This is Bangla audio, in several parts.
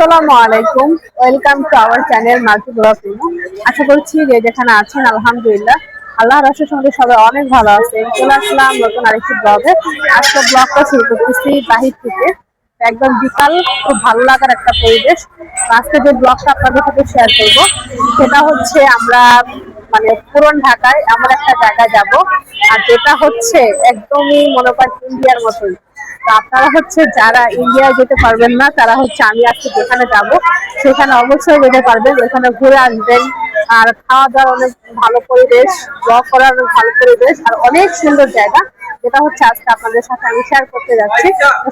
আসসালামু আলাইকুম। Welcome to our channel multi blog আশা করছি যে যেখানে আছেন, আলহামদুলিল্লাহ। আল্লাহ রসের সঙ্গে সবাই অনেক ভালো আছে। চলে আসলাম নতুন আরেকটি ব্লগে আজকে ব্লগটা শুরু করতেছি বাহির থেকে। একদম বিকাল খুব ভালো লাগার একটা পরিবেশ। আজকে যে ব্লগটা আপনাদের সাথে শেয়ার করব, সেটা হচ্ছে আমরা মানে পুরন ঢাকায় এমন একটা জায়গায় যাব, আর যেটা হচ্ছে একদমই মনে করেন ইন্ডিয়ার মতোই। আপনারা হচ্ছে যারা ইন্ডিয়া যেতে পারবেন না, তারা হচ্ছে আমি আজকে যেখানে যাব, সেখানে অবশ্যই যেতে পারবেন। ওখানে ঘুরে আসবেন। আর খাওয়া দাওয়ার অনেক ভালো পরিবেশ ব্লগ করার ভালো পরিবেশ, আর অনেক সুন্দর জায়গা। যেটা হচ্ছে আজকে আপনাদের সাথে আমি শেয়ার করতে যাচ্ছি।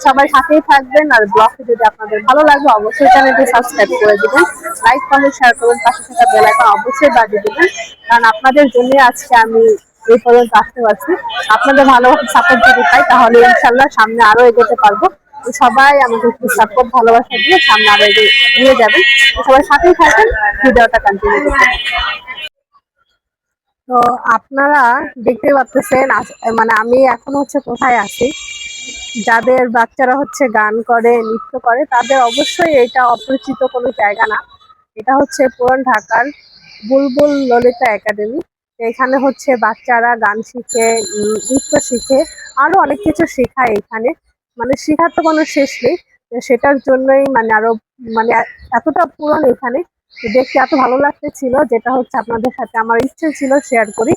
সবাই সাথেই থাকবেন, আর ব্লগটি যদি আপনাদের ভালো লাগে, অবশ্যই চ্যানেলটি সাবস্ক্রাইব করে দিবেন। লাইক কমেন্ট শেয়ার করবেন পাশে থাকা বেল আইকন অবশ্যই বাজিয়ে দেবেন। কারণ আপনাদের জন্য আজকে আমি এই পর্যন্ত আসতে পারছি। আপনাদের ভালো সাপোর্ট যদি পাই, তাহলে ইনশাল্লাহ সামনে আরও এগোতে পারব। সবাই আমাকে একটু সাপোর্ট ভালোবাসা দিয়ে সামনে আরও এগিয়ে নিয়ে যাবেন। সবাই সাথেই থাকেন ভিডিওটা কন্টিনিউ করতে তো আপনারা দেখতে পাচ্ছেন মানে আমি এখন হচ্ছে কোথায় আছি? যাদের বাচ্চারা হচ্ছে গান করে, নৃত্য করে, তাদের অবশ্যই এটা অপরিচিত কোনো জায়গা না। এটা হচ্ছে পুরান ঢাকার বুলবুল ললিতা একাডেমি। এখানে হচ্ছে বাচ্চারা গান শিখে নৃত্য শিখে, আরও অনেক কিছু শেখায় এখানে। মানে শেখার তো কোনো শেষ নেই। সেটার জন্যই মানে আরও মানে এতটা পুরনো এখানে দেখতে এত ভালো লাগতেছিল, যেটা হচ্ছে আপনাদের সাথে আমার ইচ্ছে ছিল শেয়ার করি।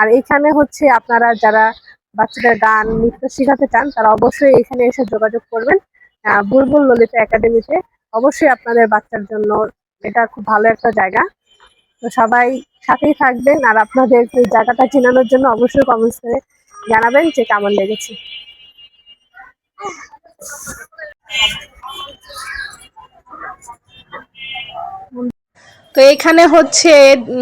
আর এখানে হচ্ছে আপনারা যারা বাচ্চাদের গান, নৃত্য শেখাতে চান, তারা অবশ্যই এখানে এসে যোগাযোগ করবেন বুলবুল ললিতা একাডেমিতে। অবশ্যই আপনাদের বাচ্চার জন্য এটা খুব ভালো একটা জায়গা। তো সবাই সাথেই থাকবেন আর আপনাদের এই জায়গাটা চেনানোর জন্য অবশ্যই কমেন্টস করে জানাবেন যে কেমন লেগেছে। তো এখানে হচ্ছে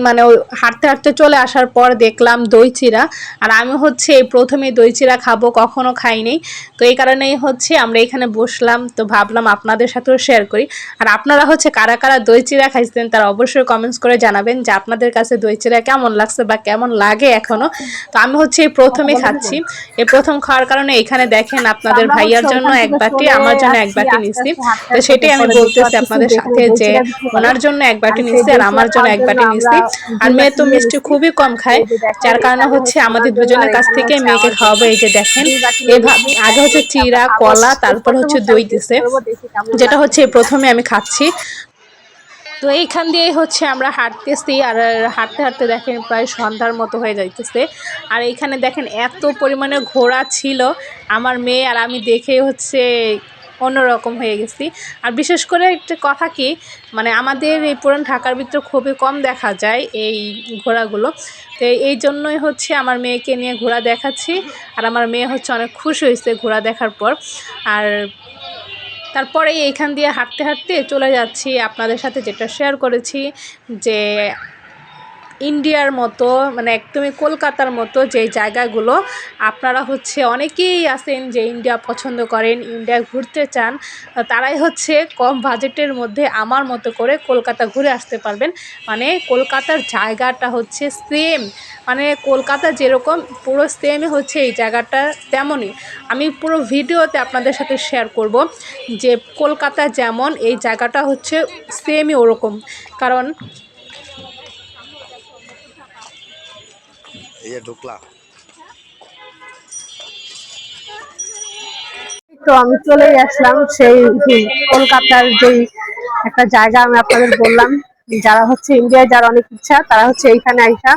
মানে ওই হাঁটতে হাঁটতে চলে আসার পর দেখলাম দই চিরা আর আমি হচ্ছে এই প্রথমে দই চিরা খাব কখনো খাইনি। তো এই কারণেই হচ্ছে আমরা এখানে বসলাম। তো ভাবলাম আপনাদের সাথেও শেয়ার করি। আর আপনারা হচ্ছে কারা কারা দই চিরা খাইছেন তারা অবশ্যই কমেন্টস করে জানাবেন যে আপনাদের কাছে দই চিরা কেমন লাগছে বা কেমন লাগে এখনও। তো আমি হচ্ছে এই প্রথমে খাচ্ছি। এই প্রথম খাওয়ার কারণে এখানে দেখেন আপনাদের ভাইয়ার জন্য এক বাটি আমার জন্য এক বাটি নিচ্ছি তো সেটাই আমি বলতেছি আপনাদের সাথে যে। ওনার জন্য এক বাটি নিচ্ছি সেই আর আমার জন্য এক বাটি চিরা আর মেয়ে তো মিষ্টি খুবই কম খায়। যার কারণে হচ্ছে আমাদের দুজনের কাছ থেকে মেয়েকে খাওয়াবো। এই যে দেখেন নিয়েছি, আগে হচ্ছে চিরা কলা তারপর হচ্ছে দই দিছে। যেটা হচ্ছে প্রথমে আমি খাচ্ছি। তো এইখান দিয়েই হচ্ছে আমরা হাঁটতেছি আর হাঁটতে হাঁটতে দেখেন প্রায় সন্ধ্যার মতো হয়ে যাইতেছে। আর এইখানে দেখেন এত পরিমাণে ঘোড়া ছিল। আমার মেয়ে আর আমি দেখে হচ্ছে অন্যরকম হয়ে গেছি। আর বিশেষ করে একটা কথা কি মানে আমাদের এই পুরান ঢাকার ভিতরে খুবই কম দেখা যায় এই ঘোড়াগুলো। তো এই জন্যই হচ্ছে আমার মেয়েকে নিয়ে ঘোড়া দেখাচ্ছি। আর আমার মেয়ে হচ্ছে অনেক খুশি হয়েছে ঘোড়া দেখার পর। আর তারপরে এইখান দিয়ে হাঁটতে হাঁটতে চলে যাচ্ছি। আপনাদের সাথে যেটা শেয়ার করেছি যে ইন্ডিয়ার মতো মানে একদমই কলকাতার মতো যে জায়গাগুলো, আপনারা হচ্ছে অনেকেই আছেন যে ইন্ডিয়া পছন্দ করেন, ইন্ডিয়া ঘুরতে চান, তারাই হচ্ছে কম বাজেটের মধ্যে আমার মতো করে কলকাতা ঘুরে আসতে পারবেন। মানে কলকাতার জায়গাটা হচ্ছে সেম মানে কলকাতা যেরকম, পুরো সেমই হচ্ছে এই জায়গাটা তেমনই। আমি পুরো ভিডিওতে আপনাদের সাথে শেয়ার করব যে কলকাতা যেমন এই জায়গাটা হচ্ছে সেমই ওরকম। কারণ যে ঢুকলা তো আমি চলে আসলাম সেই কলকাতার যেই একটা জায়গা আমি আপনাদের বললাম, যারা হচ্ছে ইন্ডিয়ায় যার অনেক ইচ্ছা, তারা হচ্ছে এইখানে আইসা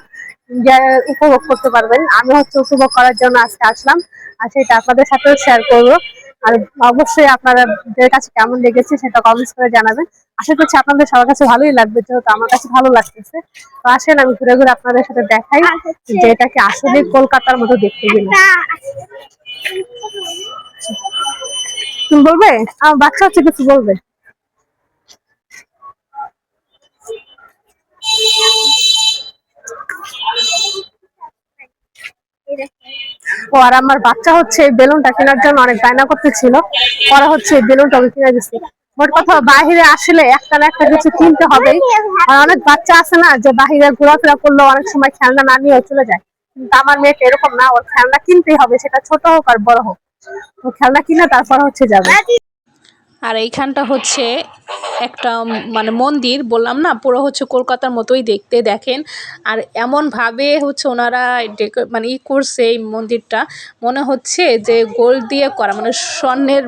ইন্ডিয়ায় উপভোগ করতে পারবেন। আমি হচ্ছে উপভোগ করার জন্য আজকে আসলাম। আর সেটা আপনাদের সাথেও শেয়ার করব। আর অবশ্যই আপনাদের কাছে কেমন লেগেছে সেটা কমেন্টস করে জানাবেন। আশা করছি আপনাদের সবার কাছে ভালোই লাগবে যেহেতু আমার কাছে ভালো লাগতেছে। তো আসেন আমি ঘুরে ঘুরে আপনাদের সাথে দেখাই যে এটাকে আসলে কলকাতার মতো দেখতে গেলে। তুমি বলবে? আমার বাচ্চা হচ্ছে কিছু বলবে? ও আর আমার বাচ্চা হচ্ছে বেলুনটা কেনার জন্য অনেক বায়না করতেছিল। ওরা হচ্ছে বেলুনটা আমি কিনে দিচ্ছি। মোট কথা বাহিরে আসলে একটা না একটা কিছু কিনতে হবেই। আর অনেক বাচ্চা আছে না, যে বাহিরে ঘোরাফেরা করলে, অনেক সময় খেলনা না নিয়ে চলে যায়। কিন্তু আমার মেয়েকে এরকম না, ওর খেলনা কিনতেই হবে, সেটা ছোট হোক আর বড় হোক। ও খেলনা কিনে তারপর হচ্ছে যাবে। আর এইখানটা হচ্ছে একটা মানে মন্দির, বললাম না, পুরো হচ্ছে কলকাতার মতোই দেখতে, দেখেন। আর এমনভাবে হচ্ছে ওনারা মানে ই করছে এই মন্দিরটা। মনে হচ্ছে যে গোল্ড দিয়ে করা মানে স্বর্ণের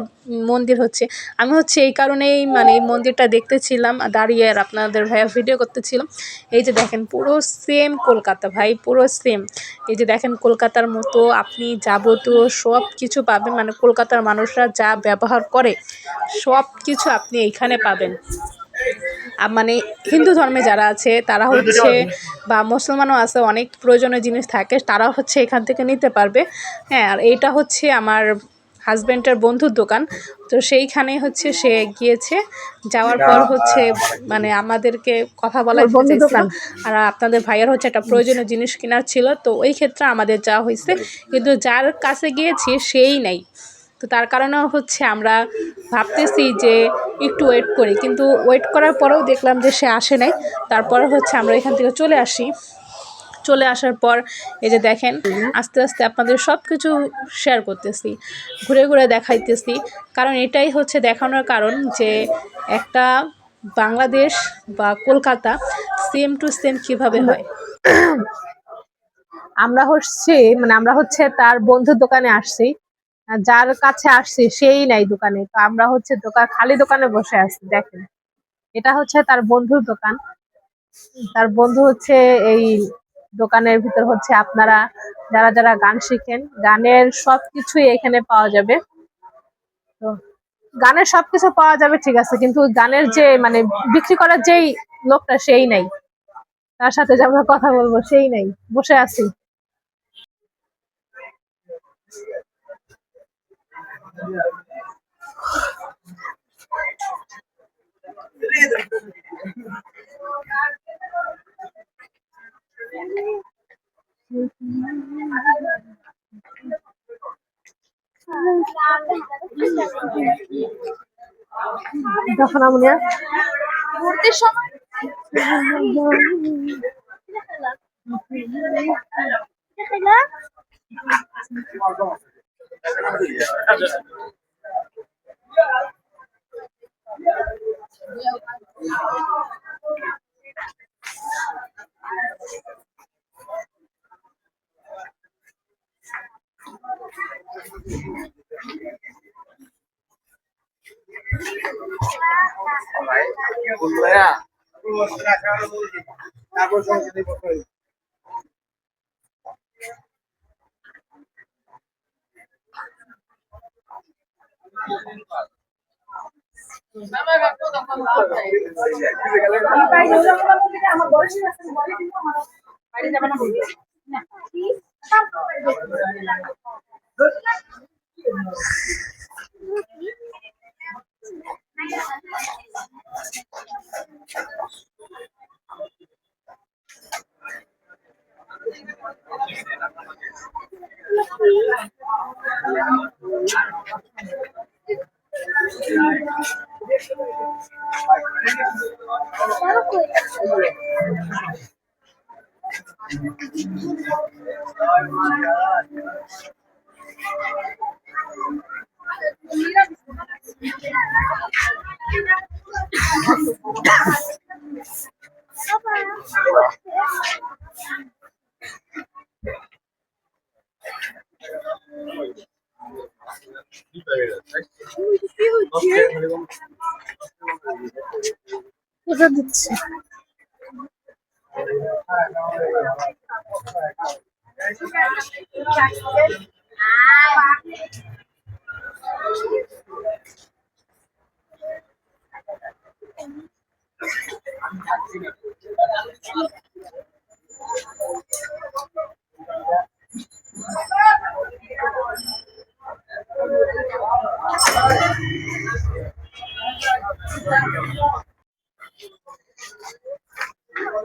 মন্দির হচ্ছে। আমি হচ্ছে এই কারণেই মানে এই মন্দিরটা দেখতেছিলাম আর দাঁড়িয়ে আর আপনাদের ভাইয়া ভিডিও করতেছিলাম। এই যে দেখেন পুরো সেম কলকাতা ভাই পুরো সেম এই যে দেখেন কলকাতার মতো আপনি যাবতীয় সব কিছু পাবেন। মানে কলকাতার মানুষরা যা ব্যবহার করে সব কিছু আপনি এইখানে পাবেন। আর মানে হিন্দু ধর্মে যারা আছে তারা হচ্ছে বা মুসলমানও আছে অনেক প্রয়োজনীয় জিনিস থাকে তারা হচ্ছে এখান থেকে নিতে পারবে। হ্যাঁ আর এইটা হচ্ছে আমার হাজব্যান্ডের বন্ধুর দোকান। তো সেইখানে হচ্ছে সে গিয়েছে যাওয়ার পর হচ্ছে মানে আমাদেরকে কথা বলা আর আপনাদের ভাইয়ের হচ্ছে একটা প্রয়োজনীয় জিনিস কেনার ছিল তো ওই ক্ষেত্রে আমাদের যাওয়া হয়েছে। কিন্তু যার কাছে গিয়েছি সেই নাই। তো তার কারণেও হচ্ছে আমরা ভাবতেছি যে একটু ওয়েট করি। কিন্তু ওয়েট করার পরেও দেখলাম যে সে আসে নাই। তারপরে হচ্ছে আমরা এখান থেকে চলে আসি। চলে আসার পর এই যে দেখেন, আস্তে আস্তে আপনাদের সব কিছু শেয়ার করতেছি, ঘুরে ঘুরে দেখাইতেছি। কারণ এটাই হচ্ছে দেখানোর কারণ যে একটা বাংলাদেশ বা কলকাতা সেম টু সেম কীভাবে হয়। আমরা হচ্ছে মানে আমরা হচ্ছে তার বন্ধুর দোকানে আসছি, যার কাছে আসছি সেই নাই দোকানে। তো আমরা হচ্ছে দোকান, খালি দোকানে বসে আছি, দেখেন। এটা হচ্ছে তার বন্ধুর দোকান। তার বন্ধু হচ্ছে এই দোকানের ভিতর হচ্ছে আপনারা যারা যারা গান শিখেন, গানের সবকিছুই এখানে পাওয়া যাবে। তো গানের সবকিছু পাওয়া যাবে, ঠিক আছে, কিন্তু গানের যে মানে বিক্রি করার যেই লোকটা, সেই নাই। তার সাথে যে আমরা কথা বলব, সেই নাই। বসে আছি। যখন আমরা ঘুরতে সময় তারপর সংস্কৃতি করতে হবে পুজো দিচ্ছে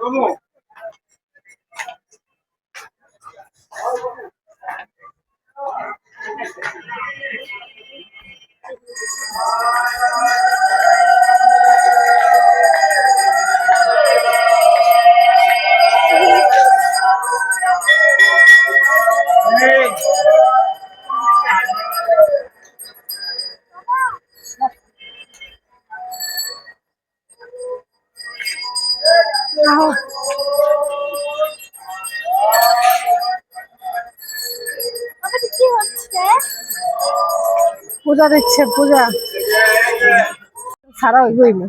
Vamos. পূজা দিচ্ছে পূজা। সারা হইবই না